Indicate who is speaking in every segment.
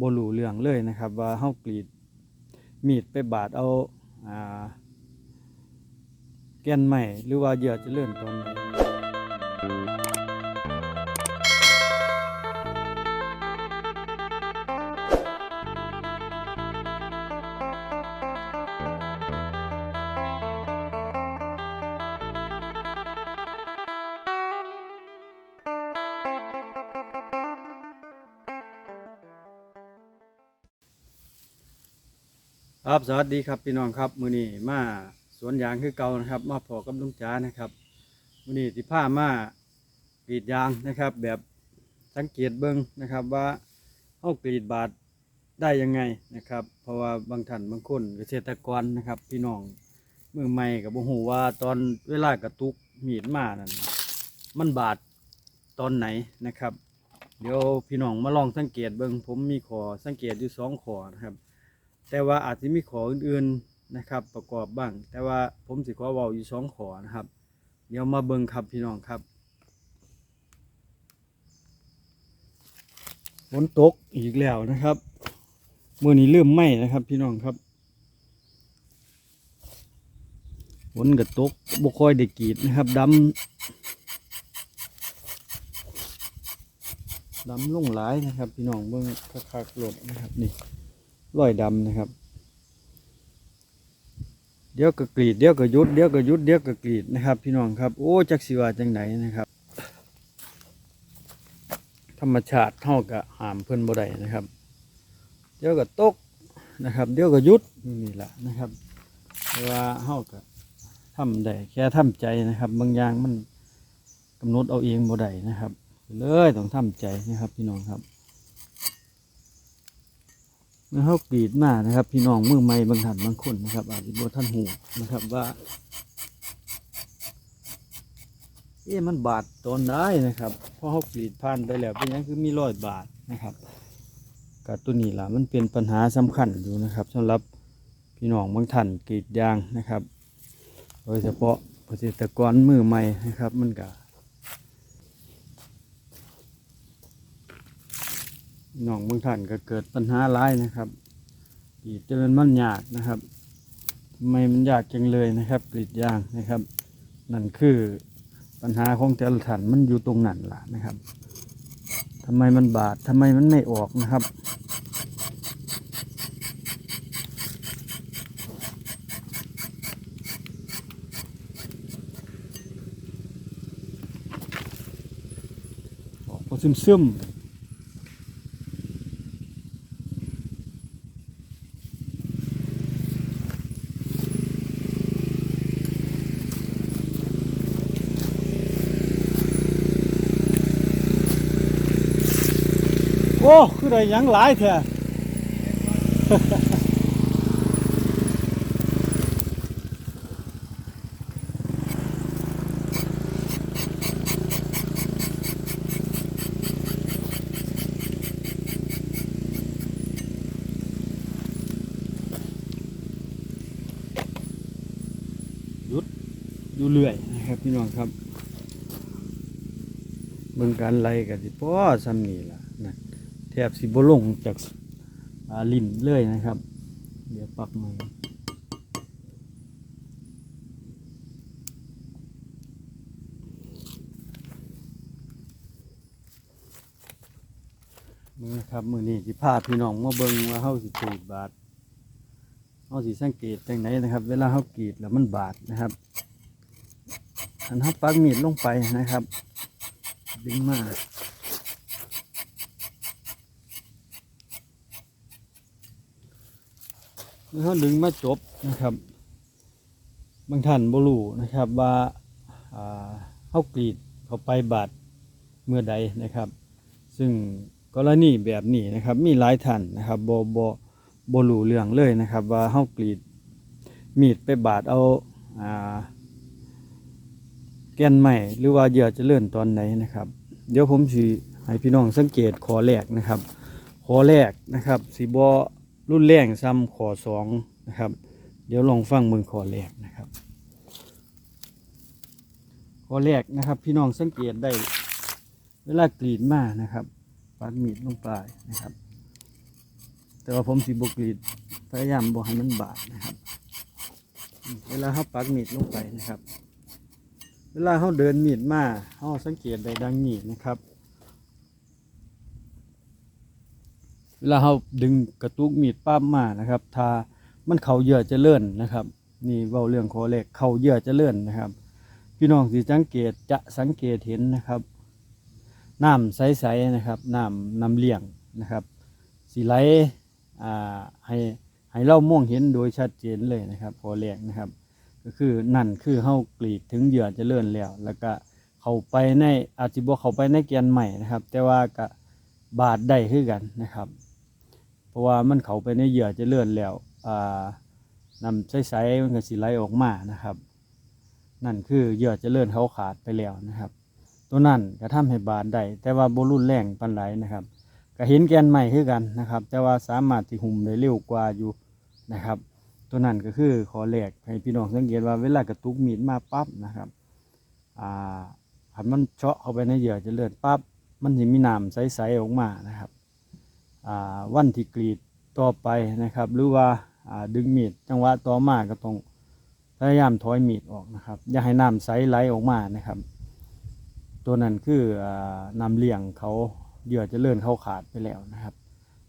Speaker 1: บรูเรื่องเลยนะครับ ว่าเฮากรีดมีดไปบาดเอาอ่าแกนใหม่หรือว่าเหยื่อจะเลื่อนตอนไหน ครับสวัสดีครับพี่น้องครับมื้อนี้มาสวนยางคือเก่านะครับ มาพอกับลุงจ๋านะครับมื้อนี้สิพามากรีดยางนะครับ แบบสังเกตเบิ่งนะครับว่าเฮากรีดบาดได้ยังไงนะครับ เพราะว่าบางท่านบางคนเกษตรกรนะครับ พี่น้องมือใหม่กับบ่ฮู้ว่าตอนเวลากระตุกมีดมานั่นมันบาดตอนไหนนะครับ เดี๋ยวพี่น้องมาลองสังเกตเบิ่งผมมีขอสังเกตอยู่สองขอนะครับ แต่ว่าอาจจะมีขออื่นๆนะครับ ประกอบบ้าง แต่ว่าผมสิขอเว้าอยู่สองขอนะครับ เดี๋ยวมาเบิ่งครับพี่น้องครับฝนตกอีกแล้วนะครับเมื่อนี้เริ่มไหม้นะครับ พี่น้องครับฝนก็ตกบกค่อยได้กรีดนะครับดำดำลงหลายนะครับ พี่น้องเบิ่งคักๆหลดนะครับนี่ รอยดำนะครับ เดี๋ยวก็กรีดเดี๋ยวก็ยุดเดี๋ยวก็ยุดเดี๋ยวก็กรีดนะครับ พี่น้องครับโอ้จักสิว่าจังไหนนะครับ ธรรมชาติเท่ากับหามเพิ่อนบ่ได้นะครับ เดี๋ยวก็ตกนะครับ เดี๋ยวก็ยุดนี่แหละนะครับว่าเฮาก็ทำได้แค่ทำใจนะครับ บางอย่างมันกำหนดเอาเองบ่ได้นะครับ เลยต้องทำใจนะครับ พี่น้องครับ มื่อเขากรีดมานะครับ พี่น้องมือใหม่บางท่านบางคนนะครับ อาจจะบ่ท่านหูนะครับว่าเอ๊ะมันบาดตอนได้นะครับเพราะเขากรีดผ่านไปแล้วเป็นยังคือมีรอยบาดนะครับกับตัวนี้ล่ะมันเป็นปัญหาสำคัญอยู่นะครับสำหรับพี่น้องบางท่านกรีดยางนะครับ โดยเฉพาะเกษตรกรมือใหม่นะครับ มันก็พี่ น้องบางท่านก็เกิดปัญหาร้ายนะครับกรีดจะเป็นมันยากนะครับทำไมมันยากจังเลยนะครับกรีดยางนะครับ นั่นคือปัญหาของแต่ละท่านมันอยู่ตรงนั้นล่ะนะครับทำไมมันบาดทำไมมันไม่ออกนะครับออกพอซึมซึมๆ โอ้คือได้ยังหลายแท้ยุดอยู่เรื่อยนะครับพี่น้องครับเบิ่งการไล่กันสิพ่อซ้ำนี่ล่ะ แทบสิบ่ลงจากาลิ้นเลยนะครับ เดี๋ยวปรับใหม่มึงนะครับมือนี้สิพาพี่น้องมาเบิ่งว่าเฮาสิกรีดบาดเฮาสิสังเกตจังไหนนะครับ เวลาเฮากรีดแล้วมันบาดนะครับอันเฮาปักมีดลงไปนะครับ ดึงมา เมื่อเขาดึงมาจบนะครับ บางท่านบรูนะครับว่าอ่าเขากรีดเขาไปบาดเมื่อใดนะครับ ซึ่งกรณีแบบนี้นะครับ มีหลายท่านนะครับบอบอบรูเรื่องเลยนะครับ ว่าเขากรีดมีดไปบาดเอาแกนใหม่หรือว่าเหยื่อจะเลื่อนตอนไหนนะครับ เดี๋ยวผมสิให้พี่น้องสังเกตขอแรกนะครับ ขอแรกนะครับสีบอ รุ่นแรงซ้ำขอสองนะครับ เดี๋ยวลองฟังมือขอแรกนะครับขอแรกนะครับ พี่น้องสังเกตได้ เวลากรีดมานะครับปัดมีดลงไปนะครับ แต่ว่าผมสิบกรีดพยายามบ่ให้มันบาดนะครับ เวลาเขาปักมีดลงไปนะครับ เวลาเขาเดินมีดมาเขาสังเกตได้ดังนี้นะครับ เวลาเขาดึงกระตุกมีดป้ามมานะครับ ถ้ามันเข่าเยื่อจะเลื่อนนะครับ นี่เว้าเรื่องโคเล็กเข่าเยื่อจะเลื่อนนะครับ พี่น้องสิสังเกตจะสังเกตเห็นนะครับน้ำใสๆนะครับน้ำน้ำเลี้ยงนะครับสีไหลอ่าให้ให้เรามองเห็นโดยชัดเจนเลยนะครับโคเล็กนะครับ ก็คือนั่นคือเฮากรีดถึงเหยื่อจะเลื่อนแล้ว แล้วก็เข้าไปในอาจจะบ่เข้าไปในแกนใหม่นะครับ แต่ว่าก็บาดได้คือกันนะครับ เพราะว่ามันเข้าไปในเหยื่อจะเลื่อนแล้วอ่านำใสๆมันก็สิไหลออกมานะครับ นั่นคือเหยื่อจะเลื่อนเขาขาดไปแล้วนะครับ ตัวนั้นก็ทำให้บาดได้แต่ว่าบ่รุนแรงปานใดนะครับก็เห็นแกนใหม่คือกันนะครับ แต่ว่าสามารถที่หุ่มได้เร็วกว่าอยู่นะครับ ตัวนั้นก็คือขอแรกให้พี่น้องสังเกตว่าเวลากระตุกมีดมาปั๊บนะครับอ่าหันมันเฉาะเข้าไปในเหยื่อจะเลื่อดปั๊บมันจะมีน้ำใสๆออกมานะครับ วันที่กรีดต่อไปนะครับ หรือว่าาดึงมีดจังหวะต่อมาก็ต้องพยายามถอยมีดออกนะครับ อย่าให้น้ำใสไหลออกมานะครับ ตัวนั้นคืออนำเลี้ยงเขาเหยื่อจะเลื่อนเข้าขาดไปแล้วนะครับ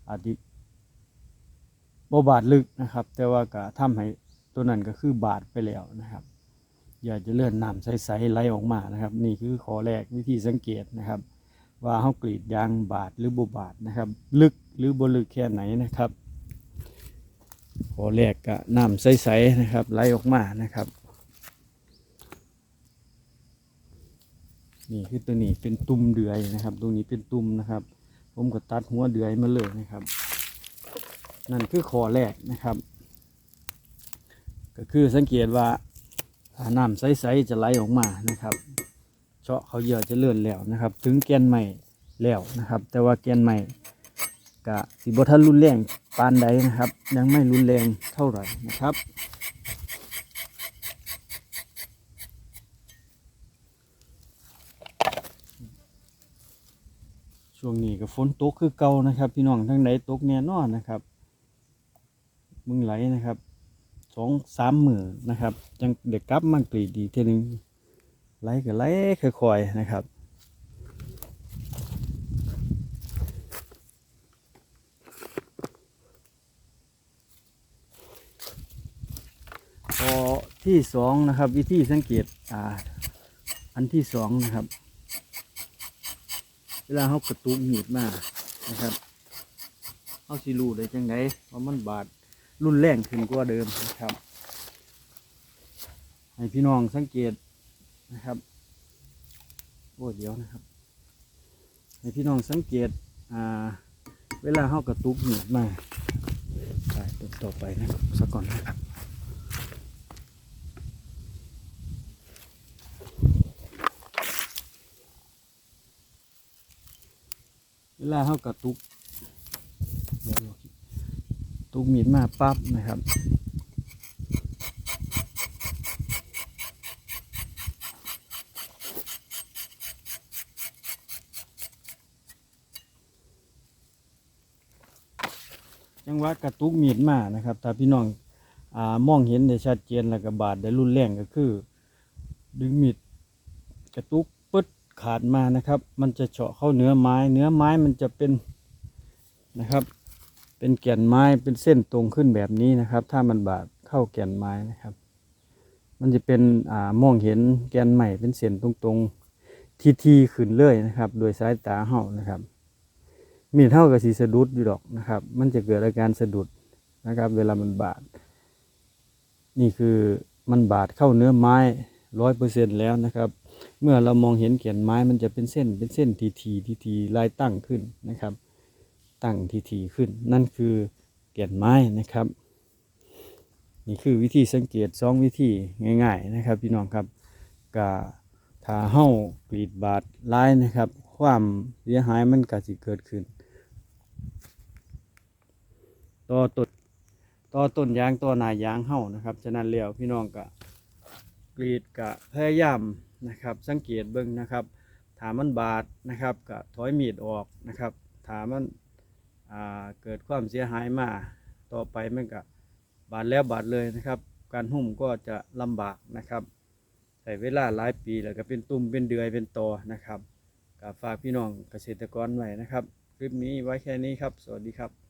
Speaker 1: อาจจะบบาดลึกนะครับ แต่ว่าก็ทำให้ตัวนั้นก็คือบาดไปแล้วนะครับอย่าจะเลื่อนน้ำใสๆไหลออกมานะครับ นี่คือข้อแรกวิธีสังเกตนะครับ ว่าเขากรีดยางบาดหรือบบาดนะครับ ลึก หรือบ่ลึกแค่ไหนนะครับข้อแรกก็น้ำใสๆนะครับไหลออกมานะครับ นี่คือตัวนี้เป็นตุ่มเดือยนะครับ ตรงนี้เป็นตุ่มนะครับ ผมก็ตัดหัวเดือยมาเลยนะครับ นั่นคือข้อแรกนะครับ ก็คือสังเกตว่าน้ำใสๆจะไหลออกมานะครับเจาะเขาเหยื่อจะเลื่อนแล้วนะครับ ถึงแกนใหม่แล้วนะครับ แต่ว่าแกนใหม่ กะสิบทันรุนแรงปานใดนะครับ ยังไม่รุนแรงเท่าไหร่นะครับช่วงนี้ก็ฝนตกคือเก่านะครับ พี่น้องทั้งไหนตกแน่นอนนะครับ มึงไหลนะครับสองสามหมื่นนะครับจังเด็กกลับมากรีดดีเทีนึงไหลก็ไหลค่อยๆนะครับ อที่สองนะครับ วิธีสังเกตอ่าอันที่สองนะครับ เวลาเขากระตุกหีบมานะครับเขาสิรู้ได้จังไดว่ามันบาดรุนแรงขึ้นกว่าเดิมนะครับ ให้พี่น้องสังเกตนะครับโอ้เดี๋ยวนะครับ ให้พี่น้องสังเกตอ่าเวลาเข้ากระตุกหีบมาใช่ตัวต่อไปนะครับสักก่อนนะครับ วลาเข้ากระตุกเดี๋ยวตุกมีดมาปั๊บนะครับจังหวะกระตุกมีดมานะครับ ถ้าพี่น้องอมองเห็นได้ชัดเจนแล้วก็บาดได้รุนแรงก็คือ ดึงมีดกระตุก ขาดมานะครับ มันจะเฉาะเข้าเนื้อไม้ เนื้อไม้มันจะเป็นนะครับ เป็นแก่นไม้เป็นเส้นตรงขึ้นแบบนี้นะครับ ถ้ามันบาดเข้าแก่นไม้นะครับ มันจะเป็นอ่ามองเห็นแกนใหม่เป็นเส้นตรงๆทีทีๆขึ้นเลยนะครับ โดยสายตาเห่านะครับ มีเท่ากับสีสะดุดอยู่ดอกนะครับ มันจะเกิดอาการสะดุดนะครับ เวลามันบาด นี่คือมันบาดเข้าเนื้อไม้ร้อยเปอร์เซ็นแล้วนะครับ เมื่อเรามองเห็นแก่นไม้มันจะเป็นเส้นเป็นเส้นทีทีทีทีลายตั้งขึ้นนะครับ ตั้งทีทีขึ้น นั่นคือแก่นไม้นะครับ นี่คือวิธีสังเกตสองวิธีง่าย ๆนะครับ พี่น้องครับกะถ้าเห่ากรีดบาดร้ายนะครับ ความเสียหายมันก็สิเกิดขึ้น ต่อต้นต่อต้นยางต่อหนายางเห่านะครับ ฉะนั้นแล้วพี่น้องกะกรีดกะพยายาม นะครับ สังเกตเบิ่งนะครับถามันบาดนะครับกะถอยมีดออกนะครับถามันเกิดความเสียหายมาต่อไปมันก็บาดแล้วบาดเลยนะครับ การหุ้มก็จะลำบากนะครับใช้เวลาหลายปีแล้วก็เป็นตุ่มเป็นเดือยเป็นตอนะครับก็ฝากพี่น้องเกษตรกรไว้นะครับ คลิปนี้ไว้แค่นี้ครับ สวัสดีครับ